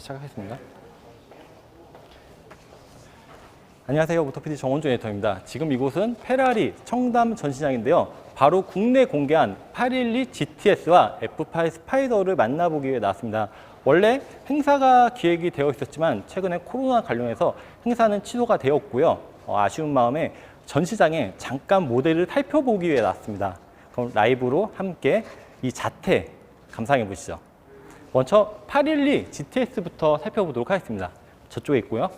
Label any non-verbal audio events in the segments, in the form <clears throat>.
시작하겠습니다. 안녕하세요. 모터피디 정원준 에디터입니다. 지금 이곳은 페라리 청담 전시장인데요. 바로 국내 공개한 812 GTS와 F8 스파이더를 만나보기 위해 나왔습니다. 원래 행사가 기획이 되어 있었지만 최근에 코로나 관련해서 행사는 취소가 되었고요. 어, 아쉬운 마음에 전시장에 잠깐 모델을 살펴보기 위해 나왔습니다. 그럼 라이브로 함께 이 자태 감상해 보시죠. 먼저 812 GTS부터 살펴보도록 하겠습니다. 저쪽에 있고요.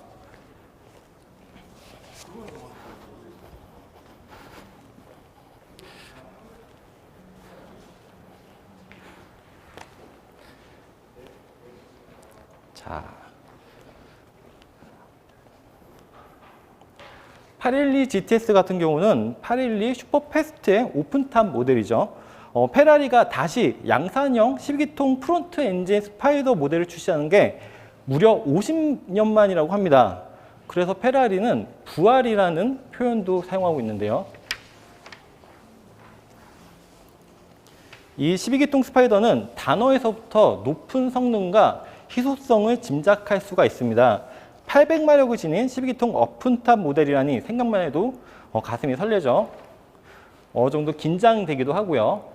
자. 812 GTS 같은 경우는 812 슈퍼패스트의 오픈탑 모델이죠. 어, 페라리가 다시 양산형 12기통 프론트 엔진 스파이더 모델을 출시하는 게 무려 50년 만이라고 합니다. 그래서 페라리는 부활이라는 표현도 사용하고 있는데요. 이 12기통 스파이더는 단어에서부터 높은 성능과 희소성을 짐작할 수가 있습니다. 800마력을 지닌 12기통 오픈탑 모델이라니 생각만 해도 어, 가슴이 설레죠. 어느 정도 긴장되기도 하고요.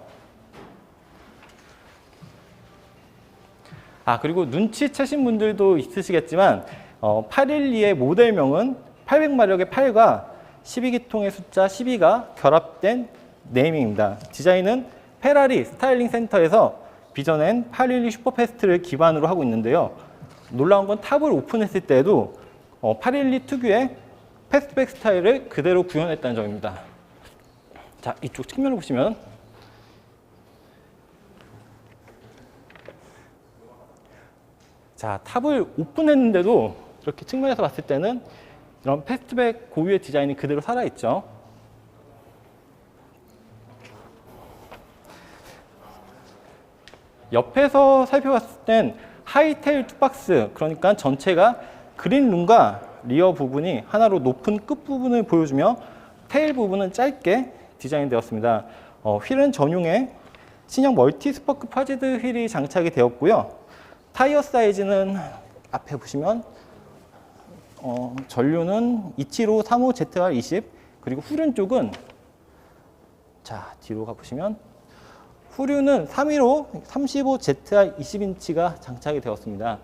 아 그리고 눈치채신 분들도 있으시겠지만 어, 812의 모델명은 800마력의 8과 12기통의 숫자 12가 결합된 네이밍입니다. 디자인은 페라리 스타일링 센터에서 비전엔 812 슈퍼패스트를 기반으로 하고 있는데요. 놀라운 건 탑을 오픈했을 때도 어, 812 특유의 패스트백 스타일을 그대로 구현했다는 점입니다. 자, 이쪽 측면을 보시면 자, 탑을 오픈했는데도 이렇게 측면에서 봤을 때는 이런 패스트백 고유의 디자인이 그대로 살아있죠. 옆에서 살펴봤을 땐 하이테일 투박스, 그러니까 전체가 그린룸과 리어 부분이 하나로 높은 끝부분을 보여주며 테일 부분은 짧게 디자인되었습니다. 어, 휠은 전용의 신형 멀티 스퍼크 파지드 휠이 장착이 되었고요. 타이어 사이즈는 앞에 보시면 어, 전류는 275 35 ZR20 그리고 후륜 쪽은 자 뒤로 가보시면 후륜은 315 35 ZR 20인치가 장착이 되었습니다.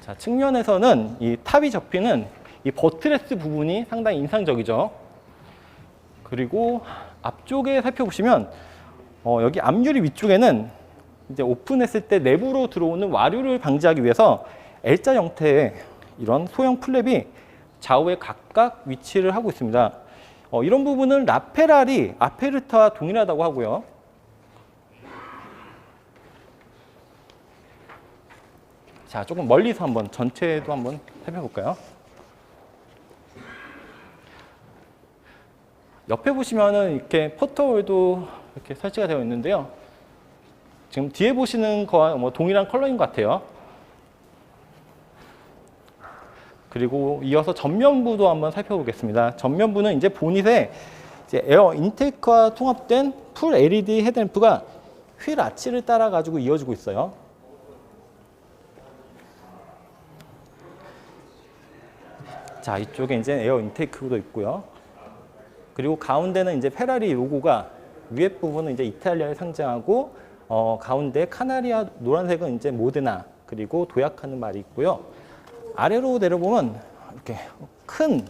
자 측면에서는 이 탑이 접히는 이 버트레스 부분이 상당히 인상적이죠. 그리고 앞쪽에 살펴보시면 어, 여기 앞유리 위쪽에는 이제 오픈했을 때 내부로 들어오는 와류를 방지하기 위해서 L자 형태의 이런 소형 플랩이 좌우에 각각 위치를 하고 있습니다. 어, 이런 부분은 라페랄이 아페르타와 동일하다고 하고요. 자, 조금 멀리서 한번 전체도 한번 살펴볼까요? 옆에 보시면은 이렇게 포터홀도 이렇게 설치가 되어 있는데요. 지금 뒤에 보시는 거와 뭐 동일한 컬러인 것 같아요. 그리고 이어서 전면부도 한번 살펴보겠습니다. 전면부는 이제 보닛에 이제 에어 인테이크와 통합된 풀 LED 헤드램프가 휠 아치를 따라 가지고 이어지고 있어요. 자, 이쪽에 이제 에어 인테이크도 있고요. 그리고 가운데는 이제 페라리 로고가 위에 부분은 이제 이탈리아를 상징하고 어, 가운데 카나리아 노란색은 이제 모드나 그리고 도약하는 말이 있고요. 아래로 내려보면 이렇게 큰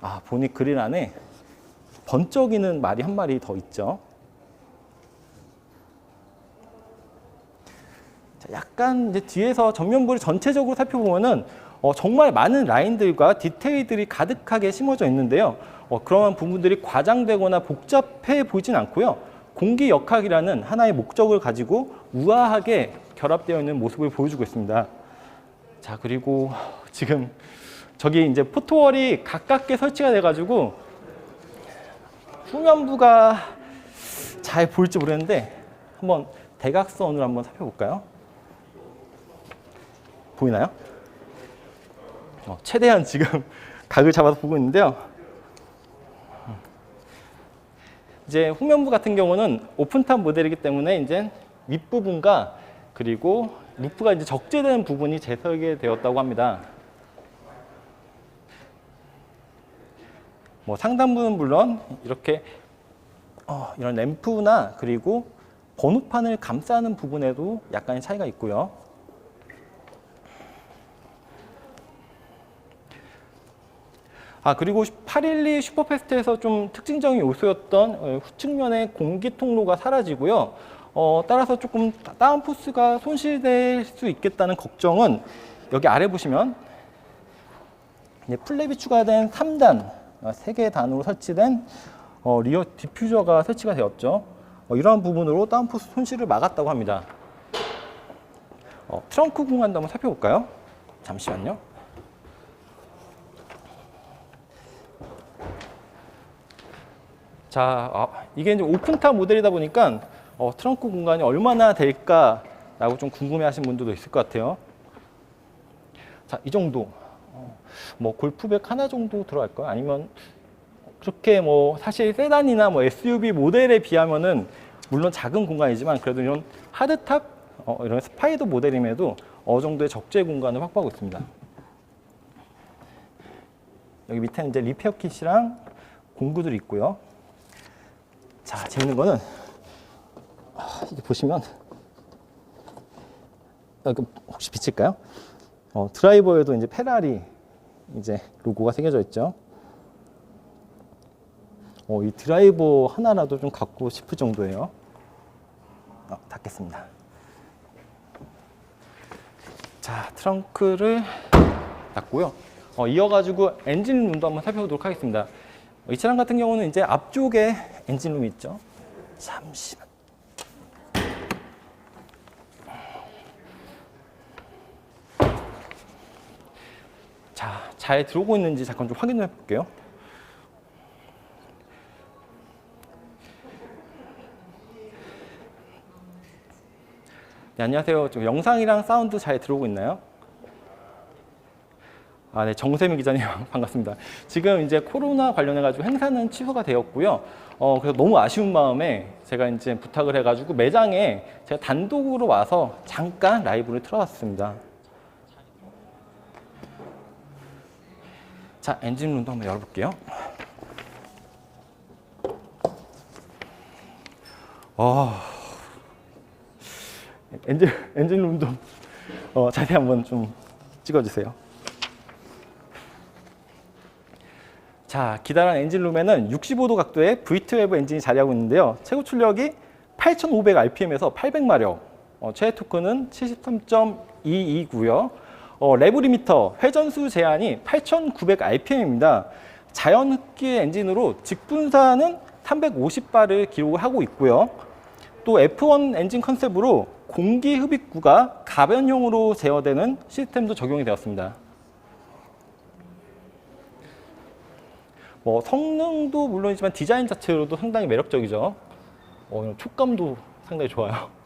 아, 보니 그릴 안에 번쩍이는 말이 한 마리 더 있죠. 자, 약간 이제 뒤에서 전면부를 전체적으로 살펴보면은 어, 정말 많은 라인들과 디테일들이 가득하게 심어져 있는데요. 어, 그러한 부분들이 과장되거나 복잡해 보이진 않고요. 공기 역학이라는 하나의 목적을 가지고 우아하게 결합되어 있는 모습을 보여주고 있습니다. 자, 그리고 지금 저기 이제 포토월이 가깝게 설치가 돼가지고 후면부가 잘 보일지 모르겠는데 한번 대각선으로 한번 살펴볼까요? 보이나요? 어, 최대한 지금 <laughs> 각을 잡아서 보고 있는데요. 이제 후면부 같은 경우는 오픈탑 모델이기 때문에 이제 윗부분과 그리고 루프가 이제 적재된 부분이 재설계되었다고 합니다. 뭐 상단부는 물론 이렇게 어, 이런 램프나 그리고 번호판을 감싸는 부분에도 약간의 차이가 있고요. 아 그리고 812 슈퍼패스트에서 좀 특징적인 요소였던 어, 후측면의 공기 통로가 사라지고요. 어, 따라서 조금 다운포스가 손실될 수 있겠다는 걱정은 여기 아래 보시면 플랩이 추가된 3단, 3개의 단으로 설치된 어, 리어 디퓨저가 설치가 되었죠. 어, 이러한 부분으로 다운포스 손실을 막았다고 합니다. 어, 트렁크 공간도 한번 살펴볼까요? 잠시만요. 자, 아, 이게 이제 오픈탑 모델이다 보니까 어, 트렁크 공간이 얼마나 될까라고 좀 궁금해하시는 분들도 있을 것 같아요. 자, 이 정도. 어, 뭐 골프백 하나 정도 들어갈까요? 아니면 그렇게 뭐 사실 세단이나 뭐 SUV 모델에 비하면은 물론 작은 공간이지만 그래도 이런 하드탑 어, 이런 스파이더 모델임에도 어느 정도의 적재 공간을 확보하고 있습니다. 여기 밑에는 이제 리페어 킷이랑 공구들이 있고요. 자, 재밌는 거는 아, 이게 보시면 아, 그 혹시 비칠까요? 어, 드라이버에도 이제 페라리 이제 로고가 새겨져 있죠. 어, 이 드라이버 하나라도 좀 갖고 싶을 정도예요. 어, 닫겠습니다. 자, 트렁크를 닫고요. 어, 이어가지고 엔진 룸도 한번 살펴보도록 하겠습니다. 이 차량 같은 경우는 이제 앞쪽에 엔진룸이 있죠. 잠시만. 자, 잘 들어오고 있는지 잠깐 좀 확인해 볼게요. 네, 안녕하세요. 좀 영상이랑 사운드 잘 들어오고 있나요? 아, 네, 정세민 기자님 <laughs> 반갑습니다. 지금 이제 코로나 관련해 가지고 행사는 취소가 되었고요. 어, 그래서 너무 아쉬운 마음에 제가 이제 부탁을 해가지고 매장에 제가 단독으로 와서 잠깐 라이브를 틀어봤습니다. 자, 엔진룸도 한번 열어볼게요. 어, 엔진, 엔진룸도 어, 자세히 한번 좀 찍어주세요. 자, 기다란 엔진룸에는 65도 각도의 V12 엔진이 자리하고 있는데요. 최고 출력이 8,500rpm에서 800마력, 어, 최대 토크는 73.22고요. 어, 레브 리미터 회전수 제한이 8,900rpm입니다. 자연 흡기 엔진으로 직분사는 350바를 기록을 하고 있고요. 또 F1 엔진 컨셉으로 공기 흡입구가 가변형으로 제어되는 시스템도 적용이 되었습니다. 뭐 성능도 물론이지만 디자인 자체로도 상당히 매력적이죠. 어, 촉감도 상당히 좋아요. <laughs>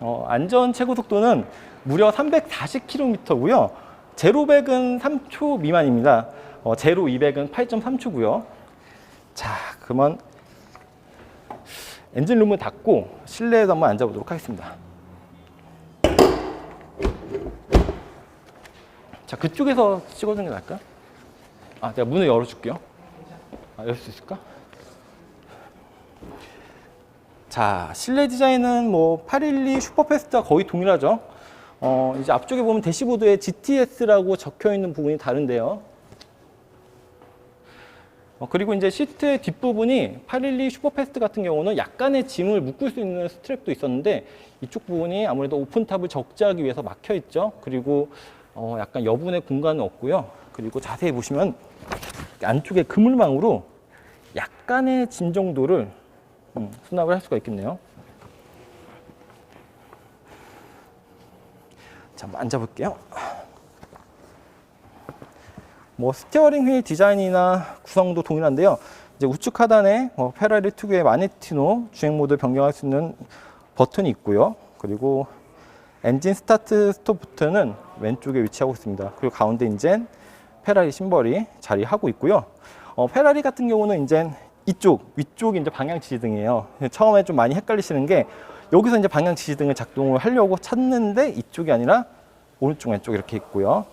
어, 안전 최고 속도는 무려 340km고요. 제로 100은 3초 미만입니다. 어, 제로 200은 8.3초고요. 자, 그러면 엔진룸을 닫고 실내에서 한번 앉아보도록 하겠습니다. 자, 그쪽에서 찍어주는 게 나을까? 아, 내가 문을 열어줄게요. 아, 열수 있을까? 자, 실내 디자인은 뭐 812 슈퍼패스트와 거의 동일하죠. 어, 이제 앞쪽에 보면 대시보드에 GTS라고 적혀 있는 부분이 다른데요. 어, 그리고 이제 시트의 뒷부분이 812 슈퍼패스트 같은 경우는 약간의 짐을 묶을 수 있는 스트랩도 있었는데 이쪽 부분이 아무래도 오픈탑을 적재하기 위해서 막혀 있죠. 그리고 어, 약간 여분의 공간은 없고요. 그리고 자세히 보시면 안쪽에 그물망으로 약간의 짐 정도를 음, 수납을 할 수가 있겠네요. 자, 한번 앉아볼게요. 뭐 스티어링 휠 디자인이나 구성도 동일한데요. 이제 우측 하단에 뭐 페라리 특유의 마네티노 주행 모드 변경할 수 있는 버튼이 있고요. 그리고 엔진 스타트 스톱 버튼은 왼쪽에 위치하고 있습니다. 그리고 가운데 이제 페라리 심벌이 자리하고 있고요. 어, 페라리 같은 경우는 이제 이쪽 위쪽이 이제 방향 지시등이에요. 처음에 좀 많이 헷갈리시는 게 여기서 이제 방향 지시등을 작동을 하려고 찾는데 이쪽이 아니라 오른쪽 왼쪽 이렇게 있고요.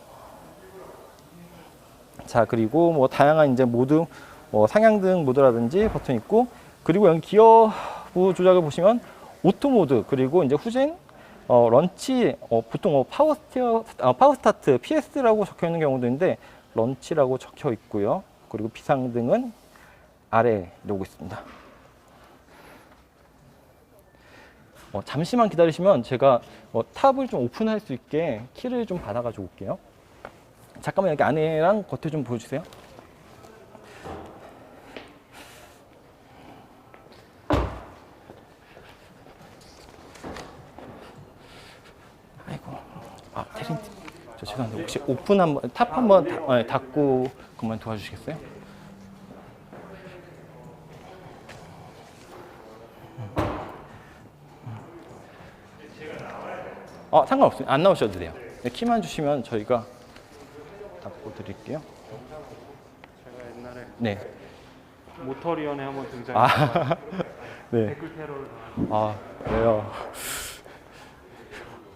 자 그리고 뭐 다양한 이제 모드 뭐 상향등 모드라든지 버튼 있고 그리고 여기 기어부 조작을 보시면 오토 모드 그리고 이제 후진 어, 런치 어, 보통 어, 파워 스티어 아, 파워 스타트 PS라고 적혀 있는 경우도 있는데 런치라고 적혀 있고요. 그리고 비상등은 아래에 놓고 있습니다. 어, 잠시만 기다리시면 제가 어, 탑을 좀 오픈할 수 있게 키를 좀 받아가지고 올게요. 잠깐만 여기 안에랑 겉에 좀 보여주세요. 아이고, 아 대리님, 저 죄송한데 혹시 오픈 한번 탑 한번 닫- 아, 닫고 그만 도와주시겠어요? 어 상관없어요. 안 나오셔도 돼요. 네, 키만 주시면 저희가 닫고 드릴게요. 제가 옛날에 네. 모터리언에 한번 아, 등장해서 <laughs> 네. 댓글 테러를 당한 아, 왜요?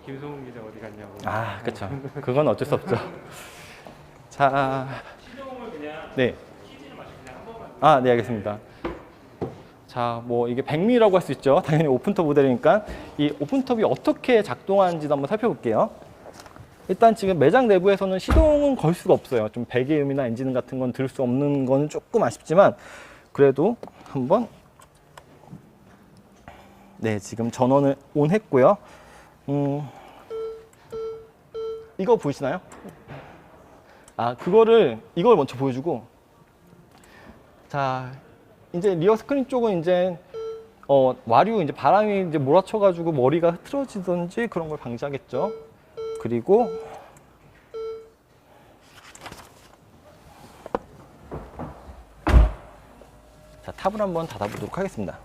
김소은 기자 어디 갔냐고. 아, 그렇죠. 그건 어쩔 수 없죠. <laughs> 자, 네. 아, 네, 알겠습니다. 자, 뭐 이게 백미라고 할 수 있죠. 당연히 오픈톱 모델이니까 이 오픈톱이 어떻게 작동하는지도 한번 살펴볼게요. 일단 지금 매장 내부에서는 시동은 걸 수가 없어요. 좀 배기음이나 엔진 같은 건 들을 수 없는 건 조금 아쉽지만 그래도 한번 네, 지금 전원을 온 했고요. 음, 이거 보이시나요? 아, 그거를 이걸 먼저 보여주고 자, 이제 리어 스크린 쪽은 이제 어, 와류 이제 바람이 이제 몰아쳐 가지고 머리가 흐트러지든지 그런 걸 방지하겠죠. 그리고 자, 탑을 한번 닫아 보도록 하겠습니다.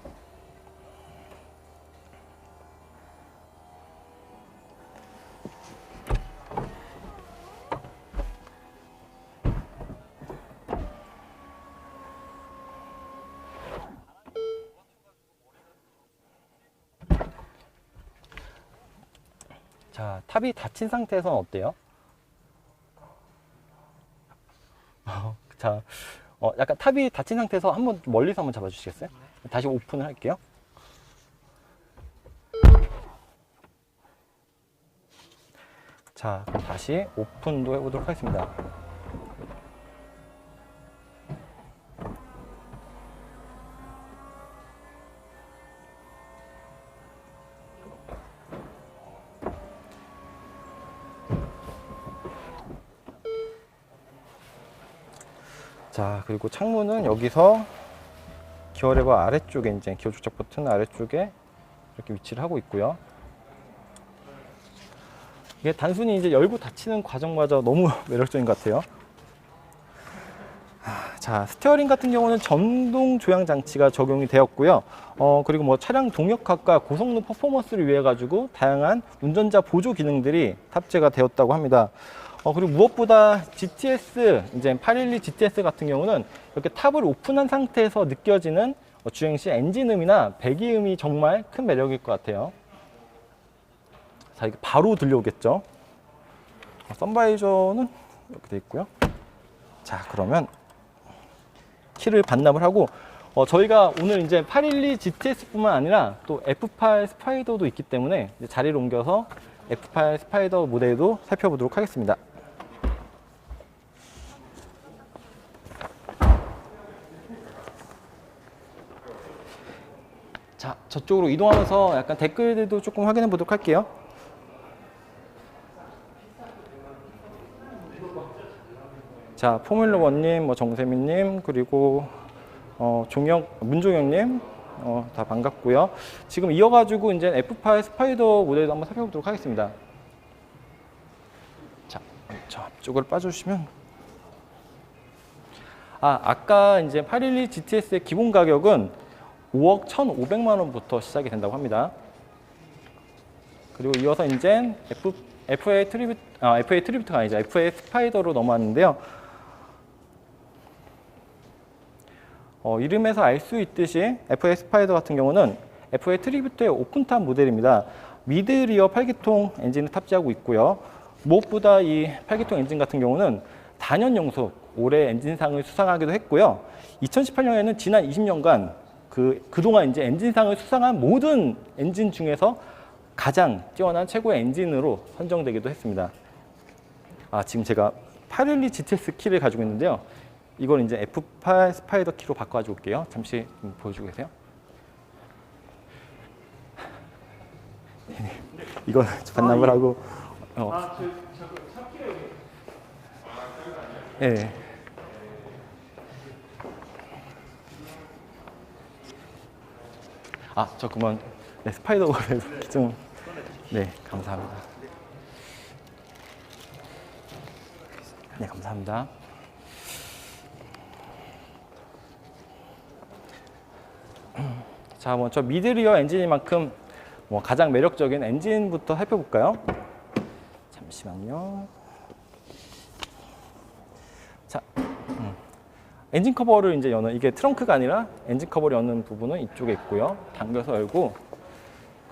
탑이 닫힌 상태에서는 어때요? 어, <laughs> 자, 어, 약간 탑이 닫힌 상태에서 한번 멀리서 한번 잡아주시겠어요? 다시 오픈을 할게요. 자, 다시 오픈도 해보도록 하겠습니다. 자, 그리고 창문은 여기서 기어 레버 아래쪽에 이제 기어 조작 버튼 아래쪽에 이렇게 위치를 하고 있고요. 이게 단순히 이제 열고 닫히는 과정마저 너무 <laughs> 매력적인 것 같아요. 아, 자, 스티어링 같은 경우는 전동 조향 장치가 적용이 되었고요. 어, 그리고 뭐 차량 동력학과 고성능 퍼포먼스를 위해 가지고 다양한 운전자 보조 기능들이 탑재가 되었다고 합니다. 어, 그리고 무엇보다 GTS, 이제 812 GTS 같은 경우는 이렇게 탑을 오픈한 상태에서 느껴지는 어, 주행 시 엔진음이나 배기음이 정말 큰 매력일 것 같아요. 자, 이게 바로 들려오겠죠. 어, 선바이저는 이렇게 돼 있고요. 자, 그러면 키를 반납을 하고 어, 저희가 오늘 이제 812 GTS뿐만 아니라 또 F8 스파이더도 있기 때문에 자리를 옮겨서 F8 스파이더 모델도 살펴보도록 하겠습니다. 자, 저쪽으로 이동하면서 약간 댓글들도 조금 확인해 보도록 할게요. 자, 포뮬러 원님, 뭐 정세민님, 그리고 어, 종혁, 문종혁님, 어, 다 반갑고요. 지금 이어가지고 이제 F8 스파이더 모델도 한번 살펴보도록 하겠습니다. 자, 저 앞쪽으로 빠져주시면. 아, 아까 이제 812 GTS의 기본 가격은 5억 1,500만 원부터 시작이 된다고 합니다. 그리고 이어서 이제 F, FA 트리뷰, 아, FA 트리뷰트가 아니죠. FA 스파이더로 넘어왔는데요. 어, 이름에서 알 수 있듯이 FA 스파이더 같은 경우는 FA 트리뷰트의 오픈탑 모델입니다. 미드 리어 8기통 엔진을 탑재하고 있고요. 무엇보다 이 8기통 엔진 같은 경우는 단연 연속 올해 엔진상을 수상하기도 했고요. 2018년에는 지난 20년간 그 그동안 이제 엔진상을 수상한 모든 엔진 중에서 가장 뛰어난 최고의 엔진으로 선정되기도 했습니다. 아, 지금 제가 812 GTS 키를 가지고 있는데요. 이걸 이제 F8 스파이더 키로 바꿔가지고 올게요. 잠시 좀 보여주고 계세요. <laughs> 이건 반납을 하고 어, 아, 저, 저거 차키를 예. 아, 저 그만 네, 스파이더걸에서 좀 네, 감사합니다. 네, 감사합니다. 자, 먼저 미드리어 엔진이만큼 뭐 가장 매력적인 엔진부터 살펴볼까요? 잠시만요. 엔진 커버를 이제 여는 이게 트렁크가 아니라 엔진 커버를 여는 부분은 이쪽에 있고요. 당겨서 열고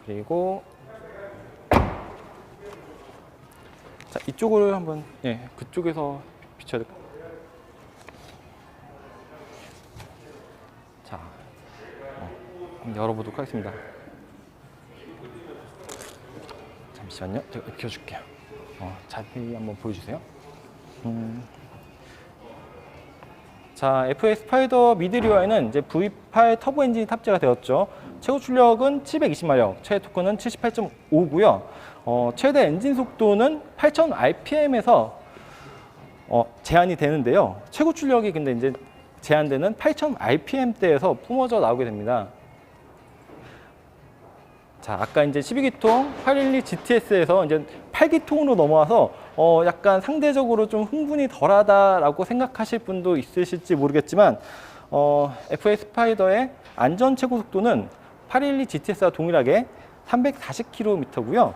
그리고 자 이쪽을 한번 예 그쪽에서 비춰야 될까? 자 어, 열어보도록 하겠습니다. 잠시만요. 제가 익혀줄게요. 어, 자세히 한번 보여주세요. 음. 자, FA 스파이더 미드리어에는 이제 V8 터보 엔진이 탑재가 되었죠. 최고 출력은 720마력, 최대 토크는 78.5고요. 어, 최대 엔진 속도는 8000 RPM에서 어, 제한이 되는데요. 최고 출력이 근데 이제 제한되는 8000 RPM대에서 뿜어져 나오게 됩니다. 자, 아까 이제 12기통 812 GTS에서 이제 8기통으로 넘어와서 어, 약간 상대적으로 좀 흥분이 덜하다라고 생각하실 분도 있으실지 모르겠지만 어, FA 스파이더의 안전 최고 속도는 812 GTS와 동일하게 340km고요.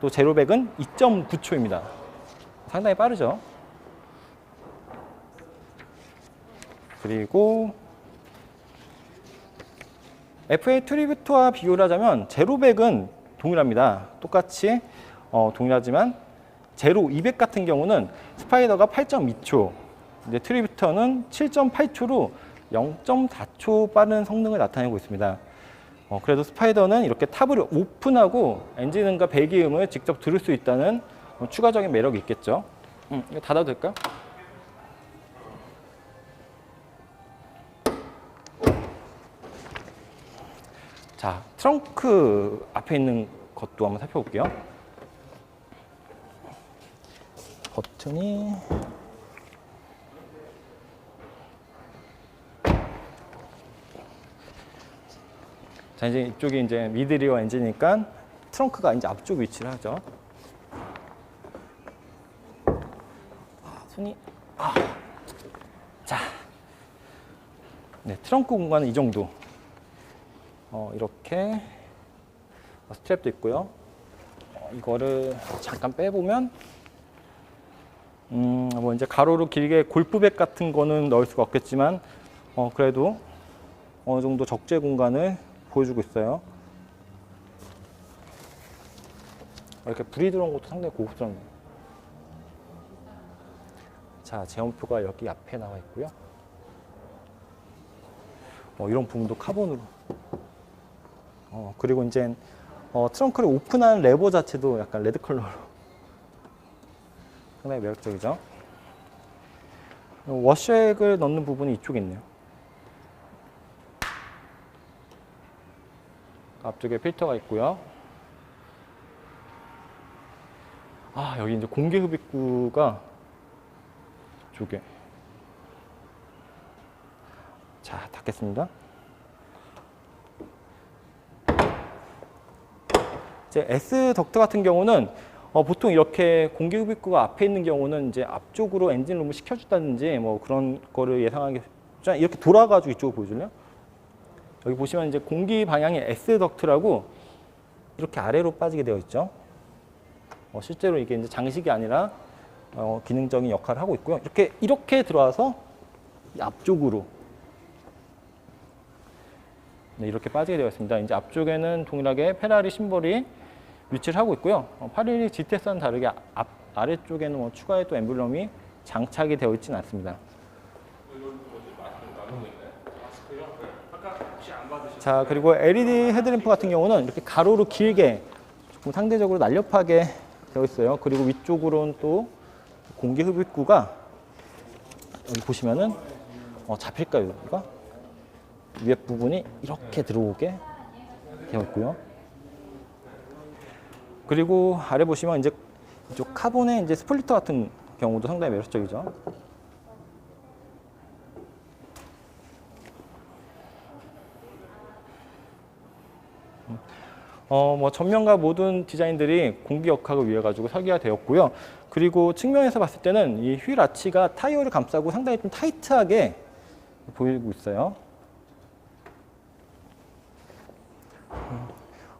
또 제로백은 2.9초입니다. 상당히 빠르죠. 그리고 FA 트리뷰트와 비교를 하자면 제로백은 동일합니다. 똑같이 어, 동일하지만 제로 200 같은 경우는 스파이더가 8.2초, 이제 트리뷰터는 7.8초로 0.4초 빠른 성능을 나타내고 있습니다. 어, 그래도 스파이더는 이렇게 탑을 오픈하고 엔진음과 배기음을 직접 들을 수 있다는 어, 추가적인 매력이 있겠죠. 음, 이거 닫아도 될까요? 자, 트렁크 앞에 있는 것도 한번 살펴볼게요. 버튼이 자 이제 이쪽이 이제 미드리어 엔진이니까 트렁크가 이제 앞쪽 위치를 하죠. 아, 손이 아. 자, 네 트렁크 공간은 이 정도. 어, 이렇게 스트랩도 있고요. 어, 이거를 잠깐 빼보면 음, 뭐 이제 가로로 길게 골프백 같은 거는 넣을 수가 없겠지만 어, 그래도 어느 정도 적재 공간을 보여주고 있어요. 이렇게 불이 들어온 것도 상당히 고급스럽네요. 자, 제원표가 여기 앞에 나와 있고요. 어, 이런 부분도 카본으로. 어, 그리고 이제 어, 트렁크를 오픈한 레버 자체도 약간 레드 컬러로 상당히 매력적이죠. 워셔액을 넣는 부분이 이쪽에 있네요. 앞쪽에 필터가 있고요. 아 여기 이제 공기 흡입구가 이쪽에 자 닫겠습니다. 이제 S 덕트 같은 경우는 어, 보통 이렇게 공기 흡입구가 앞에 있는 경우는 이제 앞쪽으로 엔진 룸을 시켜준다든지 뭐 그런 거를 예상하기 자, 이렇게 돌아가지고 이쪽을 보여줄래요? 여기 보시면 이제 공기 방향이 S 덕트라고 이렇게 아래로 빠지게 되어 있죠. 어, 실제로 이게 이제 장식이 아니라 어, 기능적인 역할을 하고 있고요. 이렇게 이렇게 들어와서 이 앞쪽으로 네, 이렇게 빠지게 되어 있습니다. 이제 앞쪽에는 동일하게 페라리 심벌이 위치를 하고 있고요. 어, 812 GTS와는 다르게 앞, 아래쪽에는 뭐 추가의 또 엠블럼이 장착이 되어 있지는 않습니다. 자 그리고 LED 헤드램프 같은 경우는 이렇게 가로로 길게 조금 상대적으로 날렵하게 되어 있어요. 그리고 위쪽으로는 또 공기 흡입구가 여기 보시면은 어, 잡힐까요 여기가 위에 부분이 이렇게 들어오게 되어 있고요. 그리고 아래 보시면 이제 이쪽 카본의 이제 스플리터 같은 경우도 상당히 매력적이죠. 어, 뭐 전면과 모든 디자인들이 공기 역학을 위해 가지고 설계가 되었고요. 그리고 측면에서 봤을 때는 이 휠 아치가 타이어를 감싸고 상당히 좀 타이트하게 보이고 있어요.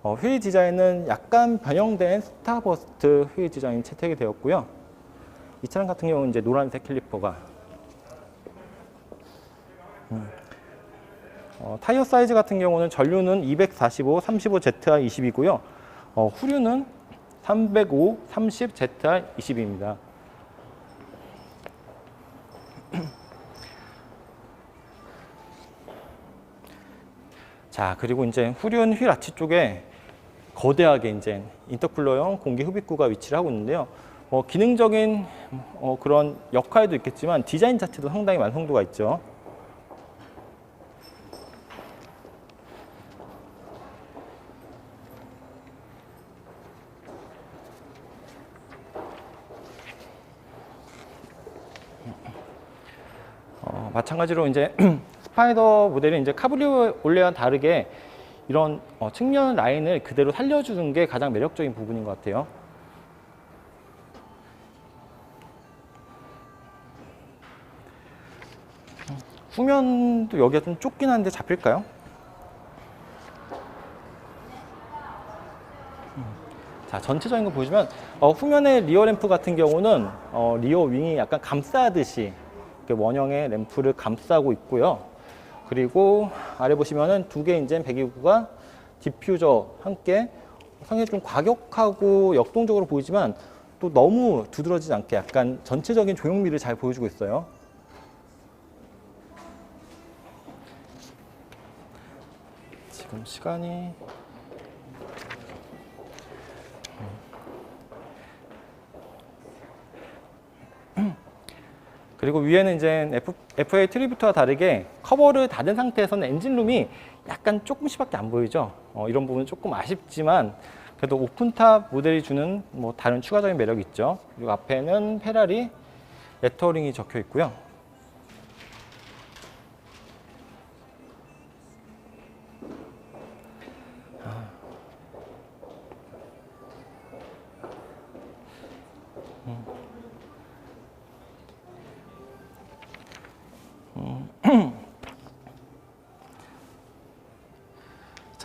어, 휠 디자인은 약간 변형된 스타버스트 휠 디자인 채택이 되었고요. 이 차량 같은 경우는 이제 노란색 캘리퍼가 음. 어, 타이어 사이즈 같은 경우는 전류는 245, 35 ZR 20이고요. 어, 후륜은 305, 30 ZR 20입니다. 자, 그리고 이제 후륜 휠 아치 쪽에 거대하게 이제 인터쿨러형 공기 흡입구가 위치를 하고 있는데요. 어, 기능적인 어, 그런 역할도 있겠지만 디자인 자체도 상당히 완성도가 있죠. 어, 마찬가지로 이제 <clears throat> 스파이더 모델이 이제 카브리올레와 다르게 이런 어, 측면 라인을 그대로 살려주는 게 가장 매력적인 부분인 것 같아요. 후면도 여기가 좀 좁긴 한데 잡힐까요? 음. 자 전체적인 거 보시면 어, 후면의 리어 램프 같은 경우는 어, 리어 윙이 약간 감싸듯이 원형의 램프를 감싸고 있고요. 그리고 아래 보시면은 두개 이제 배기구가 디퓨저 함께 상당히 좀 과격하고 역동적으로 보이지만 또 너무 두드러지지 않게 약간 전체적인 조형미를 잘 보여주고 있어요. 지금 시간이 그리고 위에는 이제 F, FA 트리뷰트와 다르게 커버를 닫은 상태에서는 엔진룸이 약간 조금씩밖에 안 보이죠. 어, 이런 부분은 조금 아쉽지만 그래도 오픈탑 모델이 주는 뭐 다른 추가적인 매력이 있죠. 그리고 앞에는 페라리 레터링이 적혀 있고요.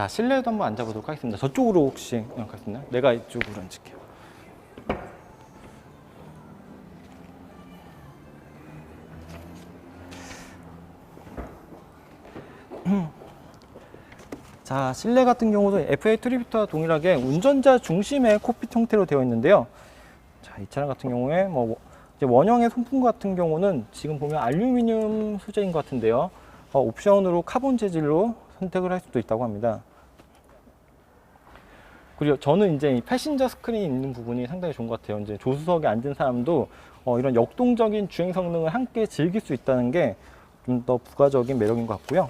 자, 실내에도 한번 앉아보도록 하겠습니다. 저쪽으로 혹시 가겠습니다. 내가 이쪽으로 앉을게요. <clears throat> 자, 실내 같은 경우도 FA 트리뷰트와 동일하게 운전자 중심의 콕핏 형태로 되어 있는데요. 자, 이 차량 같은 경우에 뭐 원형의 손품 같은 경우는 지금 보면 알루미늄 소재인 것 같은데요. 어, 옵션으로 카본 재질로 선택을 할 수도 있다고 합니다. 그리고 저는 이제 이 패신저 스크린이 있는 부분이 상당히 좋은 것 같아요. 이제 조수석에 앉은 사람도 어, 이런 역동적인 주행 성능을 함께 즐길 수 있다는 게 좀 더 부가적인 매력인 것 같고요.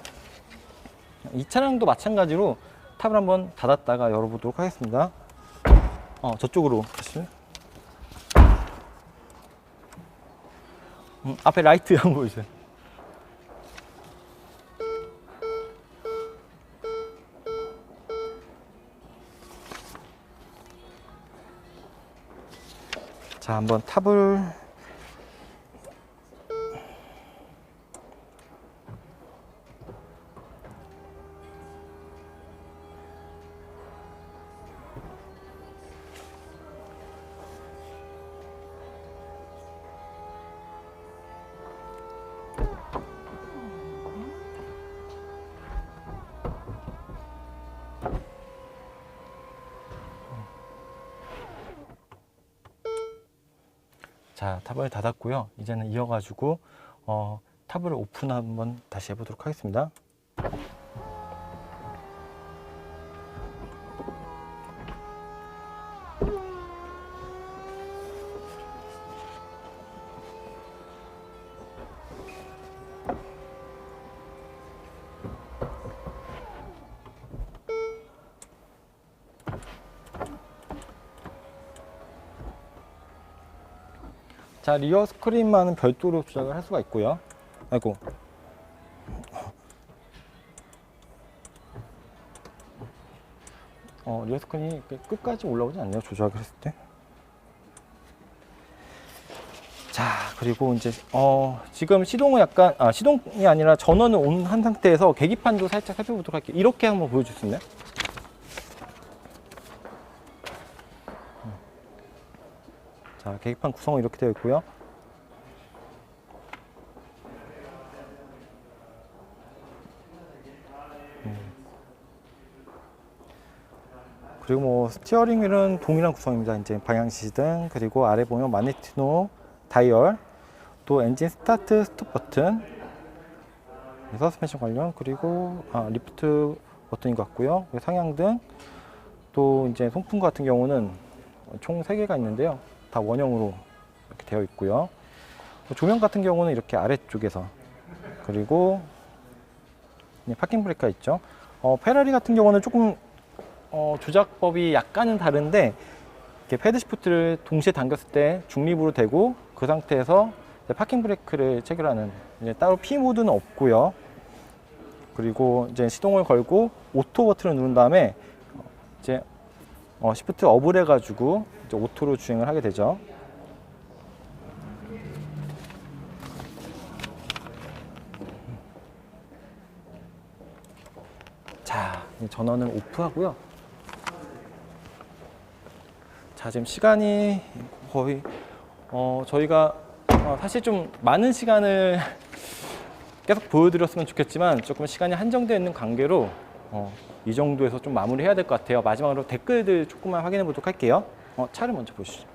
이 차량도 마찬가지로 탑을 한번 닫았다가 열어보도록 하겠습니다. 어, 저쪽으로 가실래요? 음, 앞에 라이트 한번 보여주세요. 한번 탑을 자, 탑을 닫았고요. 이제는 이어가지고 어, 탑을 오픈 한번 다시 해보도록 하겠습니다. 자, 리어 스크린만은 별도로 조작을 할 수가 있고요. 아이고. 어, 리어 스크린이 끝까지 올라오지 않네요. 조작을 했을 때. 자, 그리고 이제 어, 지금 시동은 약간 아, 시동이 아니라 전원은 온 한 상태에서 계기판도 살짝 살펴보도록 할게요. 이렇게 한번 보여줄 수 있나요? 자, 계기판 구성은 이렇게 되어 있고요. 음. 그리고 뭐 스티어링 휠은 동일한 구성입니다. 이제 방향 지시등 그리고 아래 보면 마네티노 다이얼 또 엔진 스타트 스톱 버튼 서스펜션 관련 그리고 아, 리프트 버튼인 것 같고요. 상향등 또 이제 송풍 같은 경우는 총 3개가 있는데요. 다 원형으로 이렇게 되어 있고요. 조명 같은 경우는 이렇게 아래쪽에서 그리고 이 파킹 브레이크가 있죠. 어, 페라리 같은 경우는 조금 어, 조작법이 약간은 다른데 이렇게 패드 시프트를 동시에 당겼을 때 중립으로 되고 그 상태에서 파킹 브레이크를 체결하는 따로 P 모드는 없고요. 그리고 이제 시동을 걸고 오토 버튼을 누른 다음에 이제 어, 시프트 업을 해가지고 오토로 주행을 하게 되죠. 자, 이 전원을 오프하고요. 자, 지금 시간이 거의 어, 저희가 어, 사실 좀 많은 시간을 <laughs> 계속 보여드렸으면 좋겠지만 조금 시간이 한정되어 있는 관계로 어, 이 정도에서 좀 마무리해야 될 것 같아요. 마지막으로 댓글들 조금만 확인해 보도록 할게요. 어, 차를 먼저 보시죠.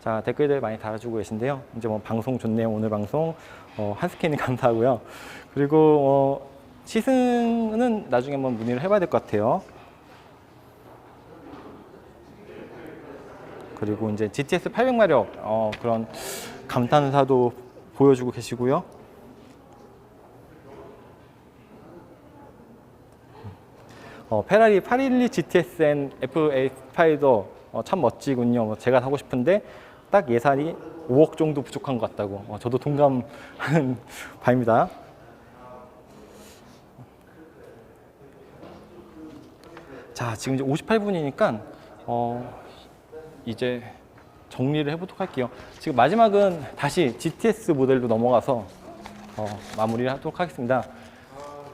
자 댓글들 많이 달아주고 계신데요. 이제 뭐 방송 좋네요. 오늘 방송 어, 한스캔이 <laughs> 감사하고요. 그리고 어, 시승은 나중에 한번 문의를 해봐야 될 것 같아요. 그리고 이제 GTS 800마력 어, 그런 감탄사도 보여주고 계시고요. 어, 페라리 812 GTSN F8 스파이더 어, 참 멋지군요. 뭐 제가 사고 싶은데 딱 예산이 5억 정도 부족한 것 같다고. 어, 저도 동감하는 <laughs> 바입니다. 자, 지금 이제 58분이니까 어, 이제 정리를 해보도록 할게요. 지금 마지막은 다시 GTS 모델로 넘어가서 어, 마무리를 하도록 하겠습니다.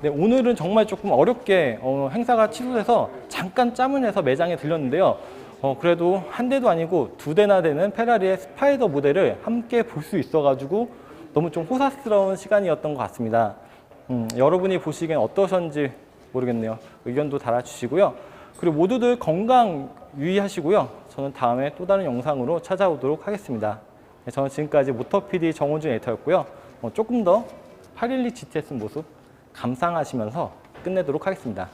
네, 오늘은 정말 조금 어렵게 어, 행사가 취소돼서 잠깐 짬을 내서 매장에 들렸는데요. 어, 그래도 한 대도 아니고 두 대나 되는 페라리의 스파이더 모델을 함께 볼 수 있어가지고 너무 좀 호사스러운 시간이었던 것 같습니다. 음, 여러분이 보시기엔 어떠셨는지 모르겠네요. 의견도 달아주시고요. 그리고 모두들 건강 유의하시고요. 저는 다음에 또 다른 영상으로 찾아오도록 하겠습니다. 네, 저는 지금까지 모터 PD 정호준 에디터였고요. 어, 조금 더 812 GTS 모습 감상하시면서 끝내도록 하겠습니다.